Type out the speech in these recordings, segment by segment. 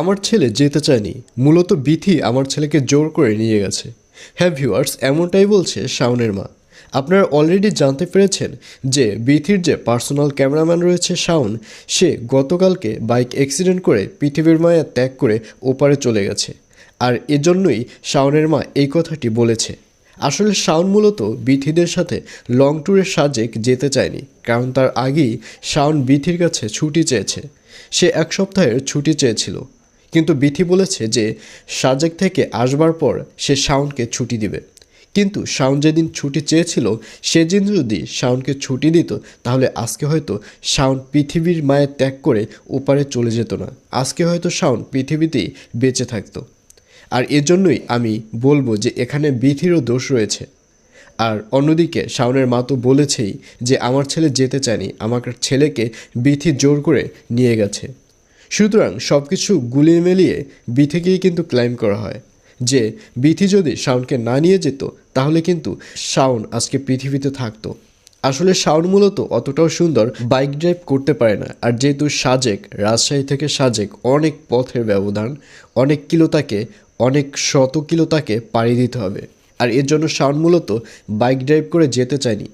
আমার ছেলে যেতে চায়নি। মূলত বিথি আমার ছেলেকে জোর করে নিয়ে গেছে। হ্যাঁ ভিউয়ার্স, এমনটাই বলছে শাওনের মা। আপনারা অলরেডি জানতে পেরেছেন যে বিথির যে পার্সোনাল ক্যামেরাম্যান রয়েছে শাওন, সে গতকালকে বাইক অ্যাক্সিডেন্ট করে পৃথিবীর মায়া ত্যাগ করে ওপারে চলে গেছে। আর এজন্যই শাওনের মা এই কথাটি বলেছে। আসলে শাওন মূলত বিথিদের সাথে লং ট্যুরের সাজেক যেতে চায়নি, কারণ তার আগেই শাওন বিথির কাছে ছুটি চেয়েছে। সে এক সপ্তাহের ছুটি চেয়েছিল। কিন্তু বিথি বলেছে যে সাজেক থেকে আসবার পর সে শাওনকে ছুটি দিবে। কিন্তু শাওন যেদিন ছুটি চেয়েছিল, সেদিন যদি শাওনকে ছুটি দিত, তাহলে আজকে হয়তো শাওন পৃথিবীর মায়ের ত্যাগ করে ওপারে চলে যেত না। আজকে হয়তো শাওন পৃথিবীতেই বেঁচে থাকতো। আর এজন্যই আমি বলব যে এখানে বিথিরও দোষ রয়েছে। আর অন্যদিকে শাওনের মা তো বলেছেই যে, আমার ছেলে যেতে চায়নি আমার ছেলেকে বিথি জোর করে নিয়ে গেছে। সুতরাং সব কিছু গুলিয়ে মেলিয়ে বিথিকেই কিন্তু ক্লাইম করা হয়। যে বিথি যদি শাওনকে না নিয়ে যেত, তাহলে কিন্তু শাওন আজকে পৃথিবীতে থাকতো। আসলে শাওন মূলত অতটাও সুন্দর বাইক ড্রাইভ করতে পারে না। আর যেহেতু সাজেক, রাজশাহী থেকে সাজেক অনেক পথের ব্যবধান, অনেক কিলো তাকে, অনেক শত কিলো তাকে পাড়ি দিতে হবে। আর এর জন্য শাওন মূলত বাইক ড্রাইভ করে যেতে চায়নি।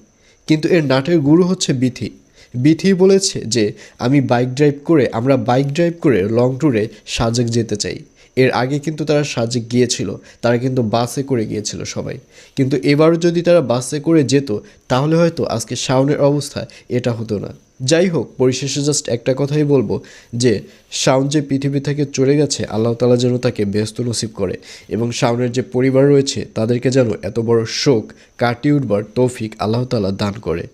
কিন্তু এর নাটের গুরু হচ্ছে বিথি। বিথি বলেছে যে, আমি বাইক ড্রাইভ করে, আমরা বাইক ড্রাইভ করে লং ট্যুরে সাজেক যেতে চাই। এর আগে কিন্তু তারা সাজেক গিয়েছিল, তারা কিন্তু বাসে করে গিয়েছিল সবাই। কিন্তু এবারও যদি তারা বাসে করে যেত, তাহলে হয়তো আজকে শাওনের অবস্থা এটা হতো না। যাই হোক, পরিশেষে জাস্ট একটা কথাই বলব যে, শাওন যে পৃথিবী থেকে চলে গেছে, আল্লাহ তালা যেন তাকে ব্যস্ত নসিব করে এবং শাওনের যে পরিবার রয়েছে, তাদেরকে যেন এত বড় শোক কাটিয়ে উঠবার তৌফিক আল্লাহ তালা দান করে।